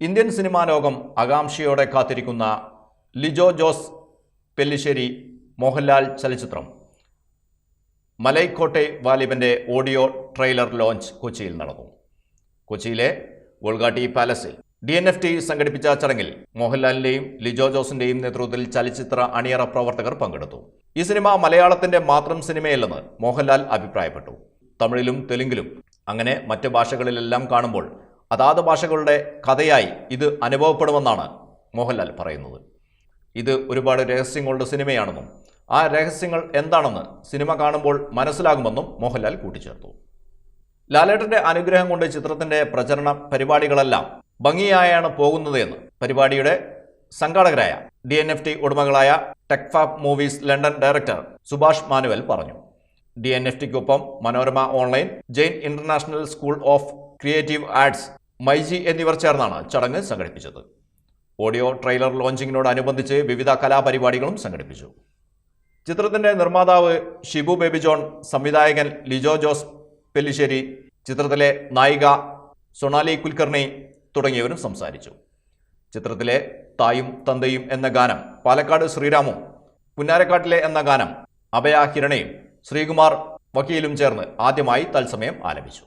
Indian cinema ലോകം ആകാംക്ഷയോടെ കാത്തിരിക്കുന്ന ലിജോ ജോസ് പെല്ലിശ്ശേരി മോഹൻലാൽ ചലച്ചിത്രം. മലൈക്കോട്ടെ വാലിബന്റെ ഓഡിയോ ട്രെയിലർ ലോഞ്ച് കൊച്ചിയിൽ നടന്നു. കൊച്ചിയിലെ വോൾഗാട്ടി പാലസിൽ ഡി എൻ എഫ് ടി സംഘടിപ്പിച്ച ചടങ്ങിൽ മോഹൻലാലിന്റെയും ലിജോ ജോസിന്റെയും നേതൃത്വത്തിൽ ചലച്ചിത്ര അണിയറ പ്രവർത്തകർ പങ്കെടുത്തു. ഈ സിനിമ മലയാളത്തിന്റെ മാത്രം സിനിമയല്ലെന്ന് മോഹൻലാൽ അഭിപ്രായപ്പെട്ടു. തമിഴിലും തെലുങ്കിലും അങ്ങനെ മറ്റ് ഭാഷകളിലെല്ലാം കാണുമ്പോൾ അതാത് ഭാഷകളുടെ കഥയായി ഇത് അനുഭവപ്പെടുമെന്നാണ് മോഹൻലാൽ പറയുന്നത്. ഇത് ഒരുപാട് രഹസ്യങ്ങളുടെ സിനിമയാണെന്നും ആ രഹസ്യങ്ങൾ എന്താണെന്ന് സിനിമ കാണുമ്പോൾ മനസ്സിലാകുമെന്നും മോഹൻലാൽ കൂട്ടിച്ചേർത്തു. ലാലേട്ടന്റെ അനുഗ്രഹം കൊണ്ട് ചിത്രത്തിന്റെ പ്രചരണ പരിപാടികളെല്ലാം ഭംഗിയായാണ് പോകുന്നത് എന്ന് പരിപാടിയുടെ സംഘാടകരായ D N F T ഉടമകളായ Techfab movies London director Subhash Manuel പറഞ്ഞു. D N F ടിക്കൊപ്പം Manorama online Jain international school of creative arts myG എന്നിവർ ചേർന്നാണ് ചടങ്ങ് സംഘടിപ്പിച്ചത്. ഓഡിയോ ട്രെയിലർ ലോഞ്ചിങ്ങിനോടനുബന്ധിച്ച് വിവിധ കലാപരിപാടികളും സംഘടിപ്പിച്ചു. ചിത്രത്തിന്റെ നിർമ്മാതാവ് ഷിബു ബേബി ജോൺ സംവിധായകൻ ലിജോ ജോസ് പെല്ലിശ്ശേരി ചിത്രത്തിലെ നായിക സൊണാലി കുൽക്കർണി തുടങ്ങിയവരും സംസാരിച്ചു. ചിത്രത്തിലെ തായും തന്തയും എന്ന ഗാനം പാലക്കാട് ശ്രീരാമും പുന്നാരക്കാട്ടിലെ എന്ന ഗാനം അഭയ ഹിരണയും ശ്രീകുമാർ വക്കീലും ചേർന്ന് ആദ്യമായി തത്സമയം ആലപിച്ചു.